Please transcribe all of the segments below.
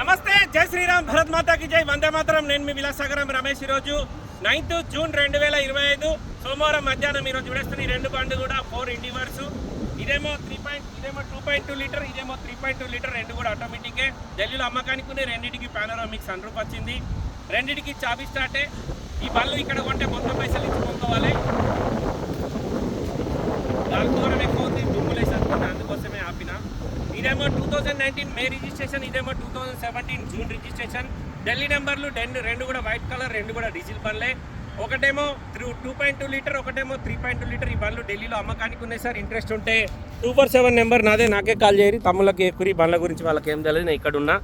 నమస్తే జై శ్రీరామ్ భరత్ మాతాకి జై. వందే మాతరం. నేను మీ విలాసాగరం రమేష్ ఈరోజు నైన్త్ జూన్ రెండు వేల ఇరవై ఐదు సోమవారం మధ్యాహ్నం ఈరోజు విడేస్తున్న ఈ రెండు బండ్లు కూడా ఫోర్ ఇండివర్స్ ఇదేమో త్రీ పాయింట్ ఇదేమో టూ పాయింట్ టూ లీటర్ ఇదేమో త్రీ పాయింట్ టూ లీటర్ రెండు కూడా ఆటోమేటికే ఢిల్లీలో అమ్మకానికి ఉన్నాయి రెండింటికి పానోరామిక్ సన్ రూప్ వచ్చింది. రెండింటికి చాబీ స్టార్టే ఈ బండ్లు ఇక్కడ కొంటే మొత్తం పైసలు ఇచ్చి కొనుక్కోవాలి. గాలి ఎక్కువ ఉంది దుమ్ములేసి అనుకుంటా అందుకోసమే ఆపిన ఇదేమో two thousand nineteen May registration ఇదేమో two thousand seventeen June registration Delhi నెంబర్లు రెండు రెండు కూడా వైట్ కలర్ రెండు కూడా డీజిల్ బండ్లే ఒకటేమో three two point two litre ఒకటేమో త్రీ పాయింట్ టూ లీటర్ ఈ బండ్లు ఢిల్లీలో అమ్మకానికి ఉన్నాయి సార్. ఇంట్రెస్ట్ ఉంటే టూ ఫోర్ సెవెన్ నెంబర్ నాదే నాకే కాల్ చేయరు. తమ్ముళ్ళకి ఎక్కువ ఈ బండ్ల గురించి వాళ్ళకి ఏం తెలియదు నేను ఇక్కడ ఉన్నా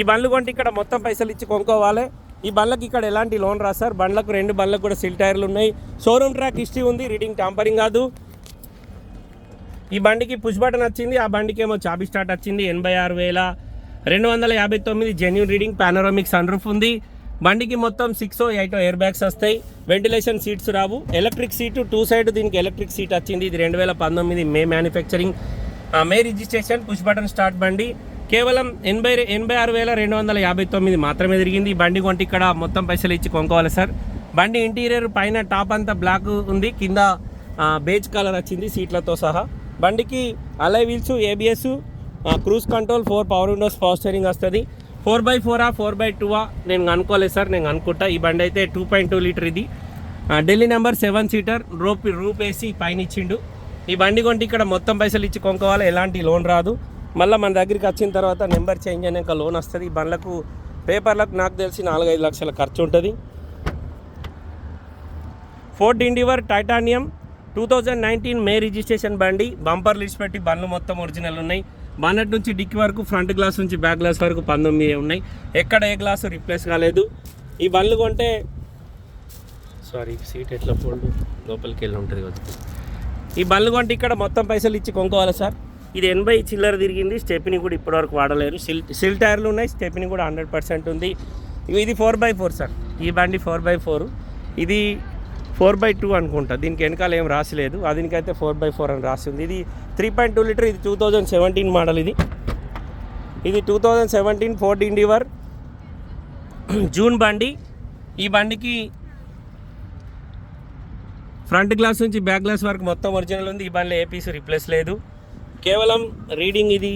ఈ బండ్లు కొంటే ఇక్కడ మొత్తం పైసలు ఇచ్చి కొనుక్కోవాలి. ఈ బండ్లకి ఇక్కడ ఎలాంటి లోన్ రా సార్. బండ్లకు రెండు బండ్లకు కూడా సిల్ టైర్లు ఉన్నాయి. షోరూమ్ ట్రాక్ హిస్టరీ ఉంది రీడింగ్ టాంపరింగ్ కాదు. ఈ బండికి పుష్ బటన్ వచ్చింది ఆ బండికి ఏమో చాబీ స్టార్ట్ వచ్చింది. ఎనభై ఆరు వేల రెండు వందల యాభై తొమ్మిది genuine reading panoramic sun roof ఉంది. బండికి మొత్తం సిక్స్ ఎయిట్ ఎయిర్ బ్యాగ్స్ వస్తాయి. వెంటిలేషన్ సీట్స్ రావు. ఎలక్ట్రిక్ సీటు టూ సైడ్ దీనికి ఎలక్ట్రిక్ సీట్ వచ్చింది. ఇది రెండు వేల పంతొమ్మిది May manufacturing May registration push button start బండి. కేవలం ఎనభై ఎనభై ఆరు వేల రెండు వందల యాభై తొమ్మిది మాత్రమే తిరిగింది. ఈ బండి కొంటే ఇక్కడ మొత్తం పైసలు ఇచ్చి కొనుక్కోవాలి సార్. బండి ఇంటీరియర్ పైన టాప్ అంతా బ్లాక్ ఉంది. కింద బేజ్ కలర్ వచ్చింది. సీట్లతో సహా. బండికి alloy wheels ABS cruise control four power windows power steering వస్తుంది. ఫోర్ బై ఫోరా ఫోర్ బై టూవా నేను అనుకోలేదు సార్ నేను అనుకుంటా. ఈ బండి అయితే టూ పాయింట్ టూ లీటర్ ఇది. Delhi number seven seater roof roof వేసి పైన ఇచ్చిండు ఈ బండి కొంటే ఇక్కడ మొత్తం పైసలు ఇచ్చి కొనుక్కోవాలి ఎలాంటి లోన్ రాదు. మళ్ళీ మన దగ్గరికి వచ్చిన తర్వాత నెంబర్ చేంజ్ అయినాక లోన్ వస్తుంది. ఈ బండ్లకు పేపర్లకు నాకు తెలిసి నాలుగైదు లక్షల ఖర్చు ఉంటుంది. Ford Endeavour titanium two thousand nineteen May registration బండి బంపర్ లిస్ట్ పెట్టి బండ్లు మొత్తం ఒరిజినల్ ఉన్నాయి. బానెట్ నుంచి డిక్కి వరకు ఫ్రంట్ గ్లాస్ నుంచి బ్యాక్ గ్లాస్ వరకు పంతొమ్మిది ఉన్నాయి. ఎక్కడ ఏ గ్లాసు రిప్లేస్ కాలేదు. ఈ బండ్లు కొంటే సారీ సీట్ ఎట్లా ఫోల్డ్? లోపలికి వెళ్ళి ఉంటుంది కదా. ఈ బండ్లు కొంటే ఇక్కడ మొత్తం పైసలు ఇచ్చి కొనుక్కోవాలి సార్? ఇది ఎనభై చిల్లర తిరిగింది. స్టెప్ని కూడా ఇప్పటివరకు వాడలేరు. సిల్ సిల్ టైర్లు ఉన్నాయి. స్టెప్ని కూడా హండ్రెడ్ పర్సెంట్ ఉంది. ఇది ఫోర్ బై ఫోర్ సార్ ఈ బండి ఫోర్ బై ఫోర్ ఇది ఫోర్ బై టూ అనుకుంటా. దీనికి వెనకాల ఏం రాసిలేదు దీనికైతే ఫోర్ బై ఫోర్ అని రాసి ఉంది. ఇది త్రీ పాయింట్ టూ లీటర్ ఇది టూ థౌజండ్ సెవెంటీన్ మోడల్ ఇది. ఇది two thousand seventeen Ford Endeavour June బండి. ఈ బండికి ఫ్రంట్ గ్లాస్ నుంచి బ్యాక్ గ్లాస్ వరకు మొత్తం ఒరిజినల్ ఉంది. ఈ బండిలో ఏ పీస్ రిప్లేస్ లేదు. కేవలం రీడింగ్ ఇది.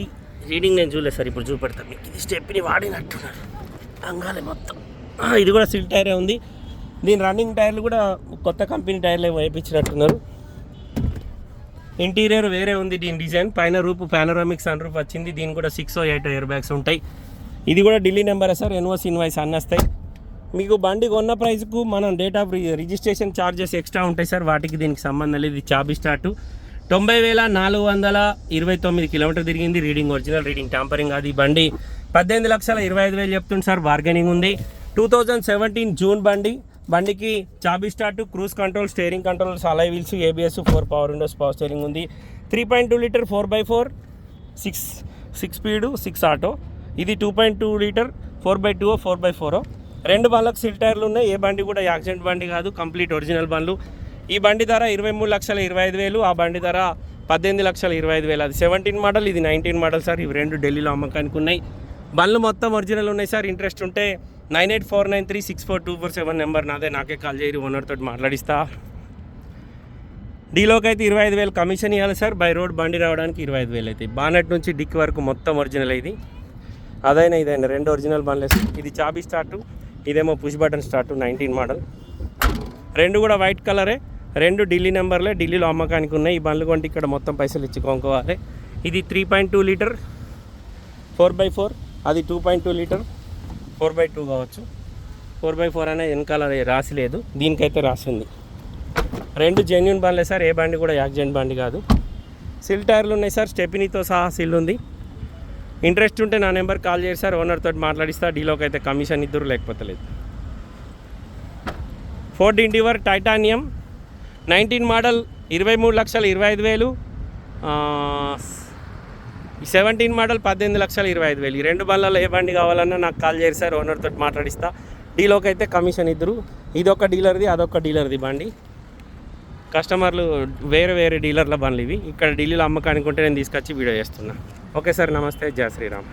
రీడింగ్ నేను చూడలేదు సార్ ఇప్పుడు చూపెడతాను మీకు ఇది స్టెప్ని వాడినట్టున్నారు. అంగాలే మొత్తం. ఇది కూడా సిల్ టైరే ఉంది. దీని రన్నింగ్ టైర్లు కూడా కొత్త కంపెనీ టైర్లు ఏమో వేయించినట్టున్నారు ఇంటీరియర్ వేరే ఉంది దీని డిజైన్ పైన రూపు పానోరామిక్ సన్ రూప్ వచ్చింది. దీని కూడా సిక్స్ ఎయిట్ ఇయర్ బ్యాగ్స్ ఉంటాయి. ఇది కూడా ఢిల్లీ నెంబరే సార్? ఎన్ఓస్ ఇన్వాయిస్ అన్నీ వస్తాయి మీకు బండి కొన్న ప్రైస్కు మనం date of registration charges extra ఉంటాయి సార్. వాటికి దీనికి సంబంధం లేదు. ఇది చాబీ స్టార్ట్. తొంభై వేల నాలుగు వందల ఇరవై తొమ్మిది కిలోమీటర్ తిరిగింది. రీడింగ్ ఒరిజినల్ రీడింగ్ టాంపరింగ్ అది బండి. పద్దెనిమిది లక్షల ఇరవై ఐదు వేలు చెప్తుంది సార్. బార్గెనింగ్ ఉంది. టూ థౌజండ్ సెవెంటీన్ జూన్ బండి. బండికి చాబీ start cruise control steering controls alloy wheels ABS four power windows power steering ఉంది. Three point two litre four by four six six speed six auto ఇది two point two litre four by two four by four రెండు బండ్లకు సిల్ టైర్లు ఉన్నాయి. ఏ బండి కూడా accident బండి కాదు కంప్లీట్ ఒరిజినల్ బండ్లు. ఈ బండి ధర ఇరవై మూడు లక్షల ఇరవై ఐదు వేలు ఆ బండి ధర పద్దెనిమిది లక్షల ఇరవై ఐదు వేలు. అది సెవెంటీన్ మోడల్ ఇది నైన్టీన్ మోడల్ సార్ ఇవి రెండు ఢిల్లీలో అమ్మకానికి ఉన్నాయి. బండ్లు మొత్తం ఒరిజినల్ ఉన్నాయి సార్ ఇంట్రెస్ట్ ఉంటే nine eight four nine three six four two four seven number నాదే. నాకే కాల్ చేయరు ఓనర్తో మాట్లాడిస్తా. డీలోకి అయితే ఇరవై ఐదు వేలు కమిషన్ ఇవ్వాలి సార్. బై రోడ్ బండి రావడానికి ఇరవై ఐదు వేలు అవుతాయి బానెట్ నుంచి డిక్ వరకు మొత్తం ఒరిజినల్ ఇది. అదైనా ఇదైనా రెండు ఒరిజినల్ బండ్లే సార్. ఇది చాబీ స్టార్ట్ ఇదేమో push button start nineteen model. రెండు కూడా వైట్ కలరే రెండు ఢిల్లీ నెంబర్లే ఢిల్లీలో అమ్మకానికి ఉన్నాయి. ఈ బండ్లు కొంటే ఇక్కడ మొత్తం పైసలు ఇచ్చి కొనుక్కోవాలి. ఇది three point two litre four by four అది two point two litre. Four by two కావచ్చు. ఫోర్ బై ఫోర్ అనే వెనకాల రాసి లేదు. దీనికైతే రాసి ఉంది రెండు జెన్యున్ బండ్లే సార్. ఏ బండి కూడా యాక్సిడెంట్ బండి కాదు. సిల్ టైర్లు ఉన్నాయి సార్. స్టెపినీతో సహా సిల్ ఉంది. ఇంట్రెస్ట్ ఉంటే నా నెంబర్ కాల్ చేసి సార్. ఓనర్తో మాట్లాడిస్తా. డీలోకి అయితే కమిషన్ ఇద్దరు లేకపోతే లేదు Ford Endeavour titanium nineteen model ఇరవై మూడు లక్షల ఇరవై ఐదు వేలు. సెవెంటీన్ మోడల్ పద్దెనిమిది లక్షల ఇరవై ఐదు వేలు. ఈ రెండు బండ్లలో ఏ బండి కావాలన్నా నాకు కాల్ చేసి సార్ ఓనర్తో మాట్లాడిస్తా. డీలోకి అయితే కమిషన్ ఇద్దరు. ఇదొక డీలర్ది అదొక డీలర్ది బండి. కస్టమర్లు వేరే వేరే డీలర్ల బండ్లు ఇవి. ఇక్కడ ఢిల్లీలో అమ్మకానికి ఉంటే నేను తీసుకొచ్చి వీడియో చేస్తున్నా. ఓకే సార్ నమస్తే. జయ శ్రీరామ్.